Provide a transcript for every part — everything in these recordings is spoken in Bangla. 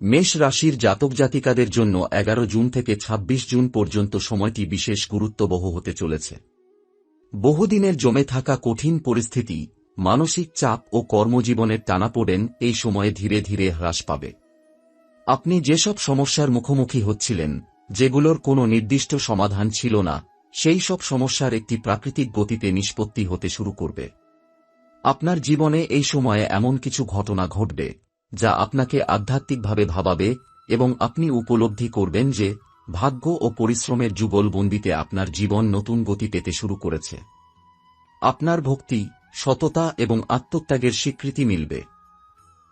মেষ রাশির জাতক জাতিকাদের জন্য এগারো জুন থেকে ২৬ জুন পর্যন্ত সময়টি বিশেষ গুরুত্ববহ হতে চলেছে। বহুদিনের জমে থাকা কঠিন পরিস্থিতি, মানসিক চাপ ও কর্মজীবনের টানাপোড়েন এই সময়ে ধীরে ধীরে হ্রাস পাবে। আপনি যেসব সমস্যার মুখোমুখি হচ্ছিলেন, যেগুলোর কোনো নির্দিষ্ট সমাধান ছিল না, সেই সব সমস্যার একটি প্রাকৃতিক গতিতে নিষ্পত্তি হতে শুরু করবে। আপনার জীবনে এই সময়ে এমন কিছু ঘটনা ঘটবে যা আপনাকে আধ্যাত্মিকভাবে ভাবাবে এবং আপনি উপলব্ধি করবেন যে ভাগ্য ও পরিশ্রমের যুগলবন্দিতে আপনার জীবন নতুন গতি পেতে শুরু করেছে। আপনার ভক্তি, সততা এবং আত্মত্যাগের স্বীকৃতি মিলবে।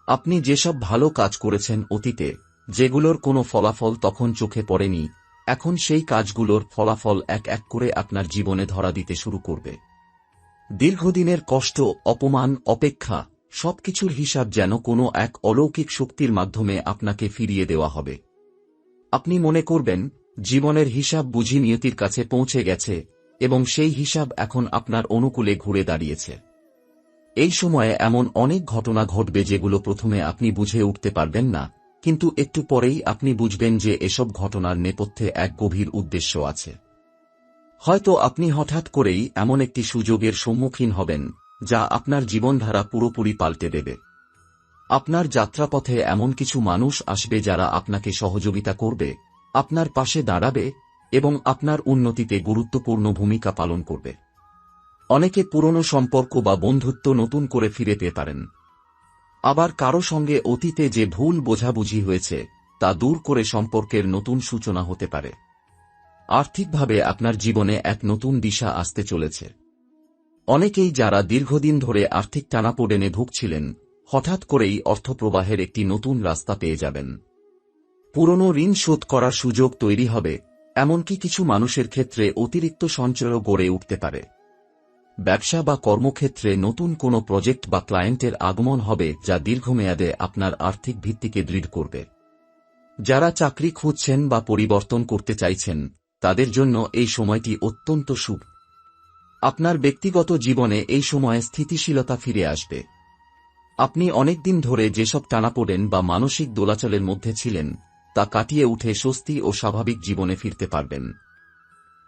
আপনি যেসব ভালো কাজ করেছেন অতীতে, যেগুলোর কোনো ফলাফল তখন চোখে পড়েনি, এখন সেই কাজগুলোর ফলাফল এক এক করে আপনার জীবনে ধরা দিতে শুরু করবে। দীর্ঘদিনের কষ্ট, অপমান, অপেক্ষা সবকিছুর হিসাব যেন কোনো এক অলৌকিক শক্তির মাধ্যমে আপনাকে ফিরিয়ে দেওয়া হবে। আপনি মনে করবেন, জীবনের হিসাব বুঝি নিয়তির কাছে পৌঁছে গেছে, এবং সেই হিসাব এখন আপনার অনুকূলে ঘুরে দাঁড়িয়েছে। এই সময়ে এমন অনেক ঘটনা ঘটবে যেগুলো প্রথমে আপনি বুঝে উঠতে পারবেন না, কিন্তু একটু পরেই আপনি বুঝবেন যে এসব ঘটনার নেপথ্যে এক গভীর উদ্দেশ্য আছে। হয়তো আপনি হঠাৎ করেই এমন একটি সুযোগের সম্মুখীন হবেন যা আপনার জীবনধারা পুরোপুরি পাল্টে দেবে। আপনার যাত্রাপথে এমন কিছু মানুষ আসবে যারা আপনাকে সহযোগিতা করবে, আপনার পাশে দাঁড়াবে এবং আপনার উন্নতিতে গুরুত্বপূর্ণ ভূমিকা পালন করবে। অনেকে পুরনো সম্পর্ক বা বন্ধুত্ব নতুন করে ফিরে পেতে পারেন। আবার কারও সঙ্গে অতীতে যে ভুল বোঝাবুঝি হয়েছে, তা দূর করে সম্পর্কের নতুন সূচনা হতে পারে। আর্থিকভাবে আপনার জীবনে এক নতুন দিশা আসতে চলেছে। অনেকেই যারা দীর্ঘদিন ধরে আর্থিক টানাপোড়েনে ভুগছিলেন, হঠাৎ করেই অর্থপ্রবাহের একটি নতুন রাস্তা পেয়ে যাবেন। পুরনো ঋণ শোধ করার সুযোগ তৈরি হবে, এমনকি কিছু মানুষের ক্ষেত্রে অতিরিক্ত সঞ্চয়ও গড়ে উঠতে পারে। ব্যবসা বা কর্মক্ষেত্রে নতুন কোনো প্রজেক্ট বা ক্লায়েন্টের আগমন হবে যা দীর্ঘমেয়াদে আপনার আর্থিক ভিত্তিকে দৃঢ় করবে। যারা চাকরি খুঁজছেন বা পরিবর্তন করতে চাইছেন, তাদের জন্য এই সময়টি অত্যন্ত শুভ। আপনার ব্যক্তিগত জীবনে এই সময়ে স্থিতিশীলতা ফিরে আসবে। আপনি অনেকদিন ধরে যেসব টানাপোড়েন বা মানসিক দোলাচলের মধ্যে ছিলেন, তা কাটিয়ে উঠে স্বস্তি ও স্বাভাবিক জীবনে ফিরতে পারবেন।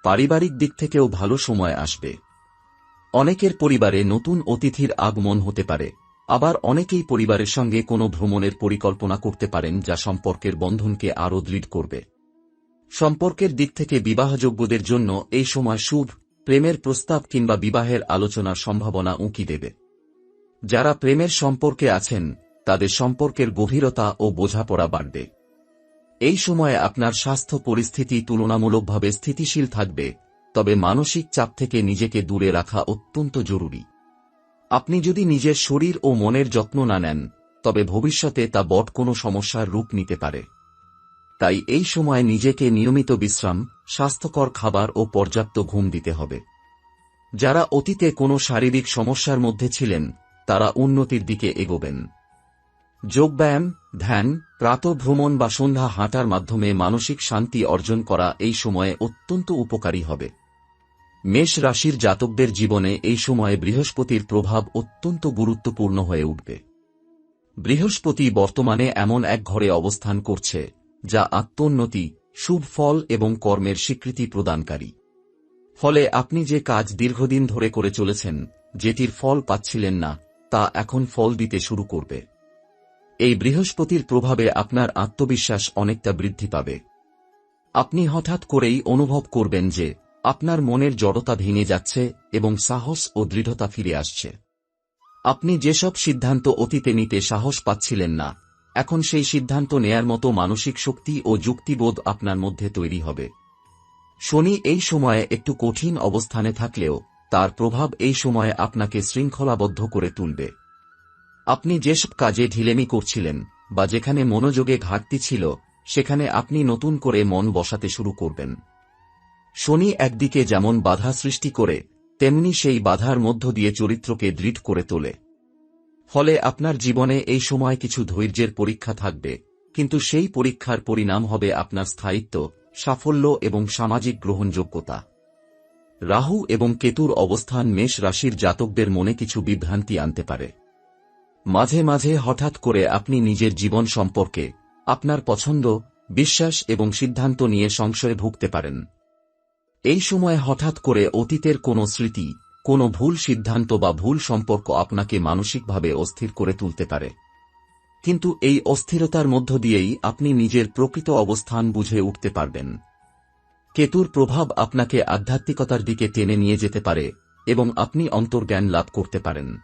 পারিবারিক দিক থেকেও ভালো সময় আসবে। অনেকের পরিবারে নতুন অতিথির আগমন হতে পারে, আবার অনেকেই পরিবারের সঙ্গে কোনো ভ্রমণের পরিকল্পনা করতে পারেন যা সম্পর্কের বন্ধনকে আরও দৃঢ় করবে। সম্পর্কের দিক থেকে বিবাহযোগ্যদের জন্য এই সময় শুভ প্রেমের প্রস্তাব কিংবা বিবাহের আলোচনার সম্ভাবনা উঁকি দেবে। যারা প্রেমের সম্পর্কে আছেন, তাদের সম্পর্কের গভীরতা ও বোঝাপড়া বাড়বে। এই সময়ে আপনার স্বাস্থ্য পরিস্থিতি তুলনামূলকভাবে স্থিতিশীল থাকবে, তবে মানসিক চাপ থেকে নিজেকে দূরে রাখা অত্যন্ত জরুরি। আপনি যদি নিজের শরীর ও মনের যত্ন না নেন, তবে ভবিষ্যতে তা বট কোনো সমস্যার রূপ নিতে পারে। তাই এই সময় নিজেকে নিয়মিত বিশ্রাম, স্বাস্থ্যকর খাবার ও পর্যাপ্ত ঘুম দিতে হবে। যারা অতীতে কোনো শারীরিক সমস্যার মধ্যে ছিলেন, তারা উন্নতির দিকে এগোবেন। যোগব্যায়াম, ধ্যান, প্রাতভ্রমণ বা সন্ধ্যা হাঁটার মাধ্যমে মানসিক শান্তি অর্জন করা এই সময়ে অত্যন্ত উপকারী হবে। মেষ রাশির জাতকদের জীবনে এই সময়ে বৃহস্পতির প্রভাব অত্যন্ত গুরুত্বপূর্ণ হয়ে উঠবে। বৃহস্পতি বর্তমানে এমন এক ঘরে অবস্থান করছে যা আত্মোন্নতি, শুভ ফল এবং কর্মের স্বীকৃতি প্রদানকারী। ফলে আপনি যে কাজ দীর্ঘদিন ধরে করে চলেছেন, যেটির ফল পাচ্ছিলেন না, তা এখন ফল দিতে শুরু করবে। এই বৃহস্পতির প্রভাবে আপনার আত্মবিশ্বাস অনেকটা বৃদ্ধি পাবে। আপনি হঠাৎ করেই অনুভব করবেন যে, আপনার মনের জড়তা ভেঙে যাচ্ছে এবং সাহস ও দৃঢ়তা ফিরে আসছে। আপনি যেসব সিদ্ধান্ত অতীতে নিতে সাহস পাচ্ছিলেন না এখন সেই সিদ্ধান্ত নেয়ার মতো মানসিক শক্তি ও যুক্তিবোধ আপনার মধ্যে তৈরি হবে। শনি এই সময়ে একটু কঠিন অবস্থানে থাকলেও তার প্রভাব এই সময়ে আপনাকে শৃঙ্খলাবদ্ধ করে তুলবে। আপনি যেসব কাজে ঢিলেমি করছিলেন বা যেখানে মনোযোগে ঘাটতি ছিল, সেখানে আপনি নতুন করে মন বসাতে শুরু করবেন। শনি একদিকে যেমন বাধা সৃষ্টি করে, তেমনি সেই বাধার মধ্য দিয়ে চরিত্রকে দৃঢ় করে তোলে। ফলে আপনার জীবনে এই সময় কিছু ধৈর্যের পরীক্ষা থাকবে, কিন্তু সেই পরীক্ষার পরিণাম হবে আপনার স্থায়িত্ব, সাফল্য এবং সামাজিক গ্রহণযোগ্যতা। রাহু এবং কেতুর অবস্থান মেষ রাশির জাতকদের মনে কিছু বিভ্রান্তি আনতে পারে। মাঝে মাঝে হঠাৎ করে আপনি নিজের জীবন সম্পর্কে, আপনার পছন্দ, বিশ্বাস এবং সিদ্ধান্ত নিয়ে সংশয়ে ভুগতে পারেন। এই সময় হঠাৎ করে অতীতের কোনো স্মৃতি কোনো ভুল সিদ্ধান্ত বা ভুল সম্পর্ক আপনাকে মানসিকভাবে অস্থির করে তুলতে পারে। কিন্তু এই অস্থিরতার মধ্য দিয়েই আপনি নিজের প্রকৃত অবস্থান বুঝে উঠতে পারবেন। কেতুর প্রভাব আপনাকে আধ্যাত্মিকতার দিকে টেনে নিয়ে যেতে পারে এবং আপনি অন্তর্জ্ঞান লাভ করতে পারেন।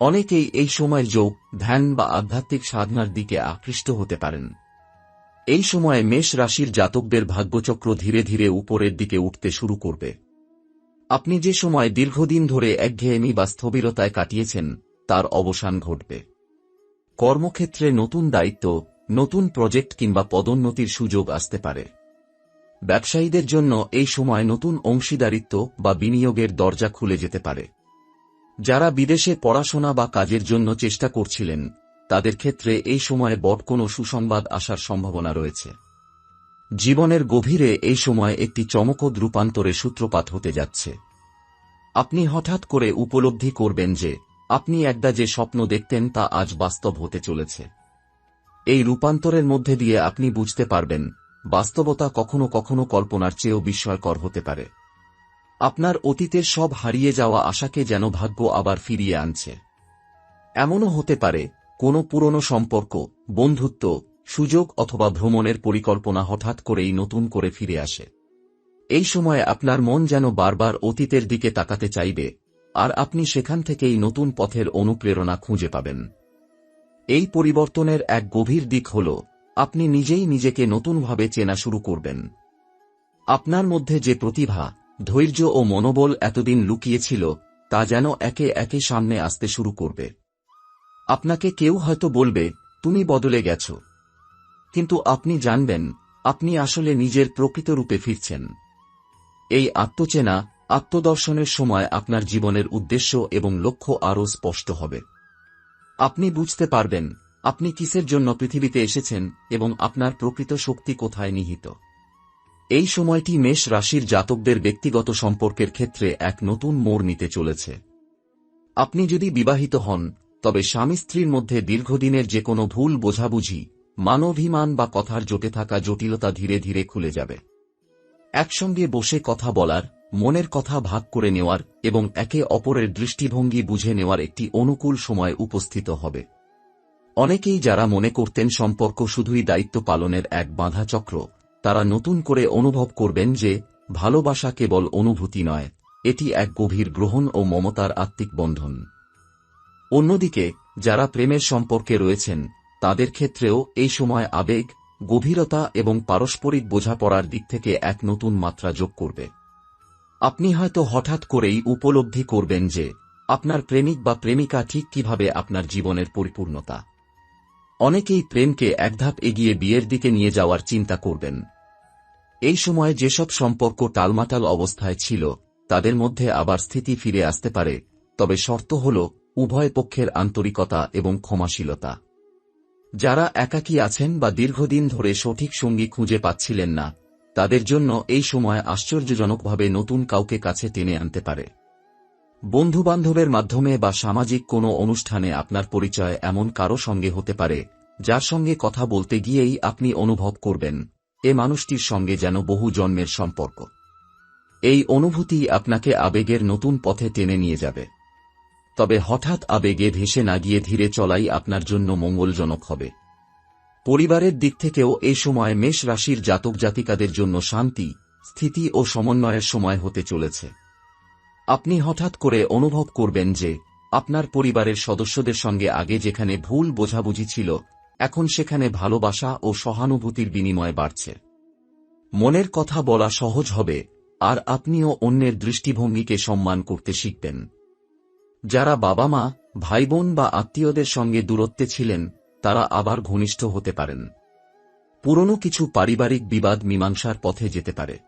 অনেকেই এই সময় যোগ ধ্যান বা আধ্যাত্মিক সাধনার দিকে আকৃষ্ট হতে পারেন। এই সময়ে মেষ রাশির জাতকদের ভাগ্যচক্র ধীরে ধীরে উপরের দিকে উঠতে শুরু করবে। আপনি যে সময় দীর্ঘদিন ধরে একঘেয়েমি বা স্থবিরতায় কাটিয়েছেন, তার অবসান ঘটবে। কর্মক্ষেত্রে নতুন দায়িত্ব, নতুন প্রজেক্ট কিংবা পদোন্নতির সুযোগ আসতে পারে। ব্যবসায়ীদের জন্য এই সময় নতুন অংশীদারিত্ব বা বিনিয়োগের দরজা খুলে যেতে পারে। যারা বিদেশে পড়াশোনা বা কাজের জন্য চেষ্টা করছিলেন, তাদের ক্ষেত্রে এই সময়ে বট কোনো সুসংবাদ আসার সম্ভাবনা রয়েছে। জীবনের গভীরে এই সময় একটি চমকদ রূপান্তরে সূত্রপাত হতে যাচ্ছে। আপনি হঠাৎ করে উপলব্ধি করবেন যে, আপনি একদা যে স্বপ্ন দেখতেন তা আজ বাস্তব হতে চলেছে। এই রূপান্তরের মধ্যে দিয়ে আপনি বুঝতে পারবেন, বাস্তবতা কখনো কখনো কল্পনার চেয়েও বিস্ময়কর হতে পারে। আপনার অতীতের সব হারিয়ে যাওয়া আশাকে যেন ভাগ্য আবার ফিরিয়ে আনছে। এমনও হতে পারে, কোনো পুরনো সম্পর্ক, বন্ধুত্ব সুযোগ অথবা ভ্রমণের পরিকল্পনা হঠাৎ করেই নতুন করে ফিরে আসে। এই সময়ে আপনার মন যেন বারবার অতীতের দিকে তাকাতে চাইবে, আর আপনি সেখান থেকেই নতুন পথের অনুপ্রেরণা খুঁজে পাবেন। এই পরিবর্তনের এক গভীর দিক হল, আপনি নিজেই নিজেকে নতুনভাবে চেনা শুরু করবেন। আপনার মধ্যে যে প্রতিভা, ধৈর্য ও মনোবল এতদিন লুকিয়েছিল, তা যেন একে একে সামনে আসতে শুরু করবে। আপনাকে কেউ হয়তো বলবে, তুমি বদলে গেছ। কিন্তু আপনি জানবেন, আপনি আসলে নিজের প্রকৃত রূপে ফিরছেন। এই আত্মচেনা, আত্মদর্শনের সময় আপনার জীবনের উদ্দেশ্য এবং লক্ষ্য আরও স্পষ্ট হবে। আপনি বুঝতে পারবেন, আপনি কিসের জন্য পৃথিবীতে এসেছেন এবং আপনার প্রকৃত শক্তি কোথায় নিহিত। এই সময়টি মেষ রাশির জাতকদের ব্যক্তিগত সম্পর্কের ক্ষেত্রে এক নতুন মোড় নিতে চলেছে। আপনি যদি বিবাহিত হন, তবে স্বামী স্ত্রীর মধ্যে দীর্ঘদিনের যে কোনো ভুল বোঝাবুঝি মানভিমান বা কথার জোটে থাকা জটিলতা ধীরে ধীরে খুলে যাবে। একসঙ্গে বসে কথা বলার, মনের কথা ভাগ করে নেওয়ার এবং একে অপরের দৃষ্টিভঙ্গি বুঝে নেওয়ার একটি অনুকূল সময় উপস্থিত হবে। অনেকেই যারা মনে করতেন সম্পর্ক শুধুই দায়িত্ব পালনের এক বাঁধা চক্র, তারা নতুন করে অনুভব করবেন যে, ভালোবাসা কেবল অনুভূতি নয়, এটি এক গভীর গ্রহণ ও মমতার আত্মিক বন্ধন। অন্যদিকে, যারা প্রেমের সম্পর্কে রয়েছেন তাদের ক্ষেত্রেও এই সময় আবেগ, গভীরতা এবং পারস্পরিক বোঝাপড়ার দিক থেকে এক নতুন মাত্রা যোগ করবে। আপনি হয়তো হঠাৎ করেই উপলব্ধি করবেন যে, আপনার প্রেমিক বা প্রেমিকা ঠিক কীভাবে আপনার জীবনের পরিপূর্ণতা। অনেকেই প্রেমকে একধাপ এগিয়ে বিয়ের দিকে নিয়ে যাওয়ার চিন্তা করবেন। এই সময় যেসব সম্পর্ক টালমাটাল অবস্থায় ছিল, তাদের মধ্যে আবার স্থিতি ফিরে আসতে পারে, তবে শর্ত হল উভয় পক্ষের আন্তরিকতা এবং ক্ষমাশীলতা। যারা একাকী আছেন বা দীর্ঘদিন ধরে সঠিক সঙ্গী খুঁজে পাচ্ছিলেন না, তাদের জন্য এই সময় আশ্চর্যজনকভাবে নতুন কাউকে কাছে টেনে আনতে পারে। বন্ধুবান্ধবের মাধ্যমে বা সামাজিক কোনো অনুষ্ঠানে আপনার পরিচয় এমন কারও সঙ্গে হতে পারে, যার সঙ্গে কথা বলতে গিয়েই আপনি অনুভব করবেন, এ মানুষটির সঙ্গে যেন বহু জন্মের সম্পর্ক। এই অনুভূতি আপনাকে আবেগের নতুন পথে টেনে নিয়ে যাবে। তবে হঠাৎ আবেগে ভেসে না গিয়ে ধীরে চলাই আপনার জন্য মঙ্গলজনক হবে। পরিবারের দিক থেকেও এই সময় মেষ রাশির জাতক জাতিকাদের জন্য শান্তি, স্থিতি ও সমন্বয়ের সময় হতে চলেছে। আপনি হঠাৎ করে অনুভব করবেন যে আপনার পরিবারের সদস্যদের সঙ্গে আগে যেখানে ভুল বোঝাবুঝি ছিল, এখন সেখানে ভালোবাসা ও সহানুভূতির বিনিময় বাড়ছে। মনের কথা বলা সহজ হবে, আর আপনিও অন্যের দৃষ্টিভঙ্গিকে সম্মান করতে শিখবেন। যারা বাবা মা ভাই বোন বা আত্মীয়দের সঙ্গে দূরত্বে ছিলেন, তারা আবার ঘনিষ্ঠ হতে পারেন। পুরনো কিছু পারিবারিক বিবাদ মীমাংসার পথে যেতে পারে।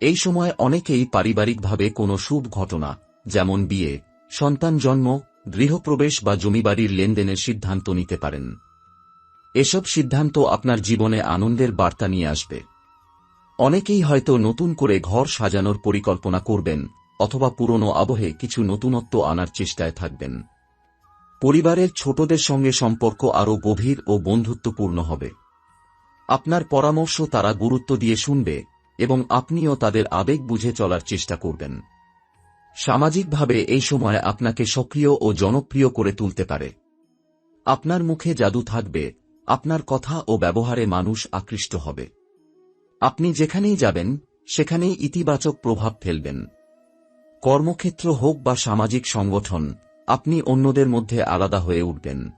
এই সময় অনেকেই পারিবারিকভাবে কোনো শুভ ঘটনা, যেমন বিয়ে, সন্তান জন্ম, গৃহপ্রবেশ বা জমিবাড়ির লেনদেনের সিদ্ধান্ত নিতে পারেন। এসব সিদ্ধান্ত আপনার জীবনে আনন্দের বার্তা নিয়ে আসবে। অনেকেই হয়তো নতুন করে ঘর সাজানোর পরিকল্পনা করবেন অথবা পুরনো আবহে কিছু নতুনত্ব আনার চেষ্টায় থাকবেন। পরিবারের ছোটদের সঙ্গে সম্পর্ক আরও গভীর ও বন্ধুত্বপূর্ণ হবে। আপনার পরামর্শ তারা গুরুত্ব দিয়ে শুনবে এবং আপনিও তাদের আবেগ বুঝে চলার চেষ্টা করবেন। সামাজিকভাবে এই সময় আপনাকে সক্রিয় ও জনপ্রিয় করে তুলতে পারে। আপনার মুখে জাদু থাকবে, আপনার কথা ও ব্যবহারে মানুষ আকৃষ্ট হবে। আপনি যেখানেই যাবেন, সেখানেই ইতিবাচক প্রভাব ফেলবেন। কর্মক্ষেত্র হোক বা সামাজিক সংগঠন, আপনি অন্যদের মধ্যে আলাদা হয়ে উঠবেন।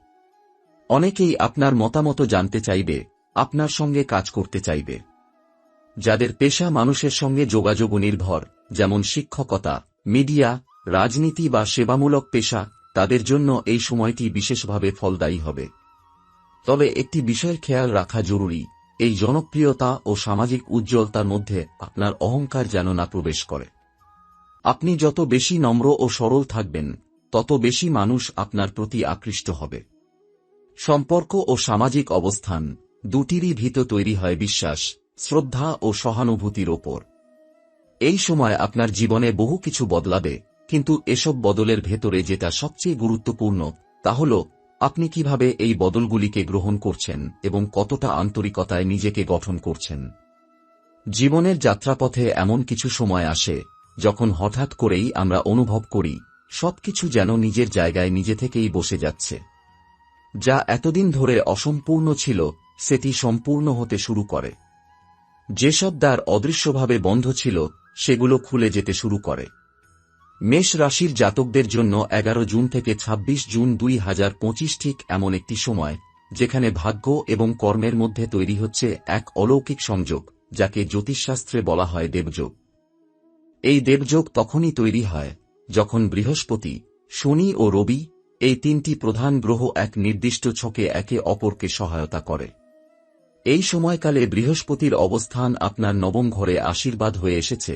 অনেকেই আপনার মতামত জানতে চাইবে, আপনার সঙ্গে কাজ করতে চাইবে। যাদের পেশা মানুষের সঙ্গে যোগাযোগ নির্ভর, যেমন শিক্ষকতা, মিডিয়া, রাজনীতি বা সেবামূলক পেশা, তাদের জন্য এই সময়টি বিশেষভাবে ফলদায়ী হবে। তবে একটি বিষয়ের খেয়াল রাখা জরুরি, এই জনপ্রিয়তা ও সামাজিক উজ্জ্বলতার মধ্যে আপনার অহংকার যেন না প্রবেশ করে। আপনি যত বেশি নম্র ও সরল থাকবেন, তত বেশি মানুষ আপনার প্রতি আকৃষ্ট হবে। সম্পর্ক ও সামাজিক অবস্থান দুটিরই ভিত তৈরি হয় বিশ্বাস, শ্রদ্ধা ও সহানুভূতির ওপর। এই সময় আপনার জীবনে বহু কিছু বদলাবে, কিন্তু এসব বদলের ভেতরে যেটা সবচেয়ে গুরুত্বপূর্ণ, তা হল, আপনি কীভাবে এই বদলগুলিকে গ্রহণ করছেন এবং কতটা আন্তরিকতায় নিজেকে গঠন করছেন। জীবনের যাত্রাপথে এমন কিছু সময় আসে যখন হঠাৎ করেই আমরা অনুভব করি, সবকিছু যেন নিজের জায়গায় নিজে থেকেই বসে যাচ্ছে। যা এতদিন ধরে অসম্পূর্ণ ছিল, সেটি সম্পূর্ণ হতে শুরু করে। যেসব দ্বার অদৃশ্যভাবে বন্ধ ছিল, সেগুলো খুলে যেতে শুরু করে। মেষ রাশির জাতকদের জন্য এগারো জুন থেকে ২৬ জুন দুই হাজার পঁচিশ ঠিক এমন একটি সময়, যেখানে ভাগ্য এবং কর্মের মধ্যে তৈরি হচ্ছে এক অলৌকিক সংযোগ, যাকে জ্যোতিষশাস্ত্রে বলা হয় দেবযোগ। এই দেবযোগ তখনই তৈরি হয়, যখন বৃহস্পতি, শনি ও রবি এই তিনটি প্রধান গ্রহ এক নির্দিষ্ট ছকে একে অপরকে সহায়তা করে। এই সময়কালে বৃহস্পতির অবস্থান আপনার নবম ঘরে আশীর্বাদ হয়ে এসেছে,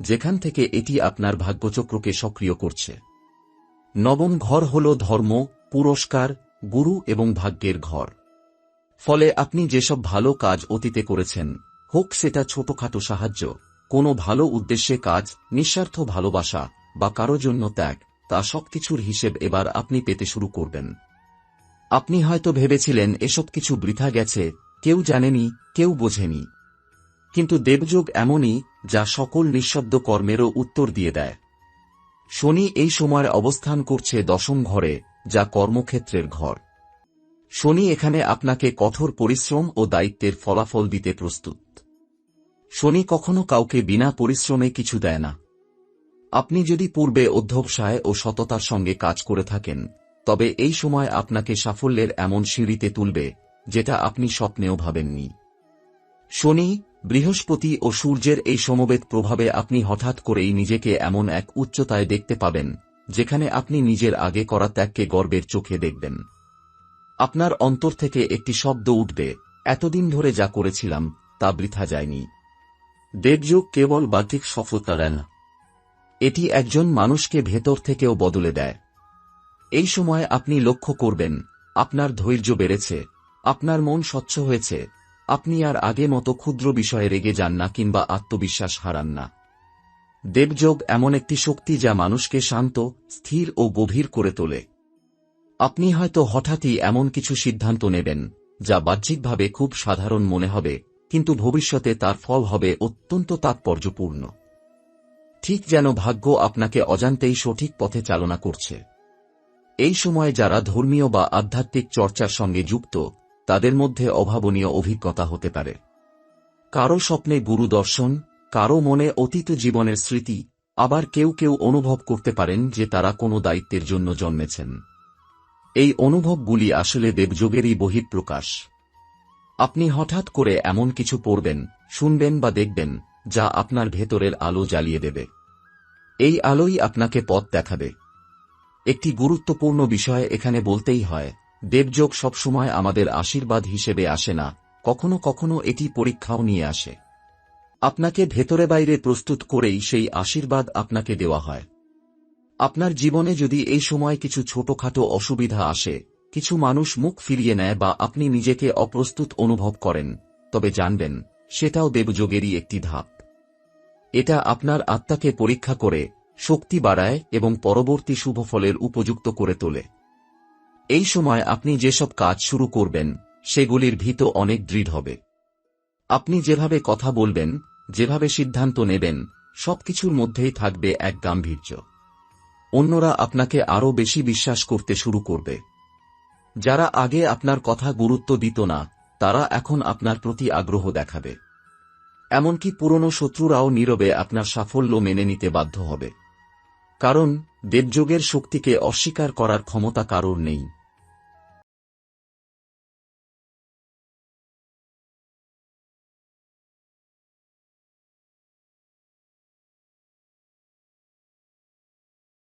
যেখান থেকে এটি আপনার ভাগ্যচক্রকে সক্রিয় করছে। নবম ঘর হল ধর্ম, পুরস্কার, গুরু এবং ভাগ্যের ঘর। ফলে আপনি যেসব ভালো কাজ অতীতে করেছেন, হোক সেটা ছোটখাটো সাহায্য কোনো ভালো উদ্দেশ্যে কাজ, নিঃস্বার্থ ভালোবাসা বা কারও জন্য ত্যাগ, তা সবকিছুর হিসেব এবার আপনি পেতে শুরু করবেন। আপনি হয়তো ভেবেছিলেন এসব কিছু বৃথা গেছে, কেউ জানেনি, কেউ বোঝেনি। কিন্তু দেবযোগ এমনই যা সকল নিঃশব্দ কর্মেরও উত্তর দিয়ে দেয়। শনি এই সময় অবস্থান করছে দশম ঘরে, যা কর্মক্ষেত্রের ঘর। শনি এখানে আপনাকে কঠোর পরিশ্রম ও দায়িত্বের ফলাফল দিতে প্রস্তুত। শনি কখনো কাউকে বিনা পরিশ্রমে কিছু দেয় না। আপনি যদি পূর্বে অধ্যবসায় ও সততার সঙ্গে কাজ করে থাকেন, তবে এই সময় আপনাকে সাফল্যের এমন সিঁড়িতে তুলবে, যেটা আপনি স্বপ্নেও ভাবেননি। শনি, বৃহস্পতি ও সূর্যের এই সমবেত প্রভাবে আপনি হঠাৎ করেই নিজেকে এমন এক উচ্চতায় দেখতে পাবেন, যেখানে আপনি নিজের আগে করা ত্যাগকে গর্বের চোখে দেখবেন। আপনার অন্তর থেকে একটি শব্দ উঠবে, এতদিন ধরে যা করেছিলাম, তা বৃথা যায়নি। দেবযুগ কেবল বাহ্যিক সফলতা দেয় না এটি একজন মানুষকে ভেতর থেকেও বদলে দেয়। এই সময় আপনি লক্ষ্য করবেন, আপনার ধৈর্য বেড়েছে, আপনার মন স্বচ্ছ হয়েছে, আপনি আর আগে মতো ক্ষুদ্র বিষয়ে রেগে যান না কিংবা আত্মবিশ্বাস হারান না। দেবযোগ এমন একটি শক্তি যা মানুষকে শান্ত, স্থির ও গভীর করে তোলে। আপনি হয়তো হঠাৎই এমন কিছু সিদ্ধান্ত নেবেন, যা বাহ্যিকভাবে খুব সাধারণ মনে হবে কিন্তু ভবিষ্যতে তার ফল হবে অত্যন্ত তাৎপর্যপূর্ণ। ঠিক যেন ভাগ্য আপনাকে অজান্তেই সঠিক পথে চালনা করছে। এই সময় যারা ধর্মীয় বা আধ্যাত্মিক চর্চার সঙ্গে যুক্ত, তাদের মধ্যে অভাবনীয় অভিজ্ঞতা হতে পারে। কারও স্বপ্নে গুরু দর্শন, কারও মনে অতীত জীবনের স্মৃতি, আবার কেউ কেউ অনুভব করতে পারেন যে তারা কোনো দায়িত্বের জন্য জন্মেছেন। এই অনুভবগুলি আসলে দেবযোগেরই বহিঃপ্রকাশ। আপনি হঠাৎ করে এমন কিছু পড়বেন, শুনবেন বা দেখবেন, যা আপনার ভেতরের আলো জ্বালিয়ে দেবে। এই আলোই আপনাকে পথ দেখাবে। একটি গুরুত্বপূর্ণ বিষয় এখানে বলতেই হয়, দেবযোগ সবসময় আমাদের আশীর্বাদ হিসেবে আসে না, কখনো কখনো এটি পরীক্ষাও নিয়ে আসে। আপনাকে ভেতরে বাইরে প্রস্তুত করেই সেই আশীর্বাদ আপনাকে দেওয়া হয়। আপনার জীবনে যদি এই সময় কিছু ছোটখাটো অসুবিধা আসে কিছু মানুষ মুখ ফিরিয়ে নেয় বা আপনি নিজেকে অপ্রস্তুত অনুভব করেন, তবে জানবেন, সেটাও দেবযোগেরই একটি ধাপ। এটা আপনার আত্মাকে পরীক্ষা করে, শক্তি বাড়ায় এবং পরবর্তী শুভফলের উপযুক্ত করে তোলে। এই সময় আপনি যেসব কাজ শুরু করবেন, সেগুলির ভিত অনেক দৃঢ় হবে। আপনি যেভাবে কথা বলবেন, যেভাবে সিদ্ধান্ত নেবেন, সবকিছুর মধ্যেই থাকবে এক গাম্ভীর্য। অন্যরা আপনাকে আরও বেশি বিশ্বাস করতে শুরু করবে। যারা আগে আপনার কথা গুরুত্ব দিত না, তারা এখন আপনার প্রতি আগ্রহ দেখাবে। এমনকি পুরনো শত্রুরাও নীরবে আপনার সাফল্য মেনে নিতে বাধ্য হবে। কারণ দেবযোগের শক্তিকে অস্বীকার করার ক্ষমতা কারোর নেই।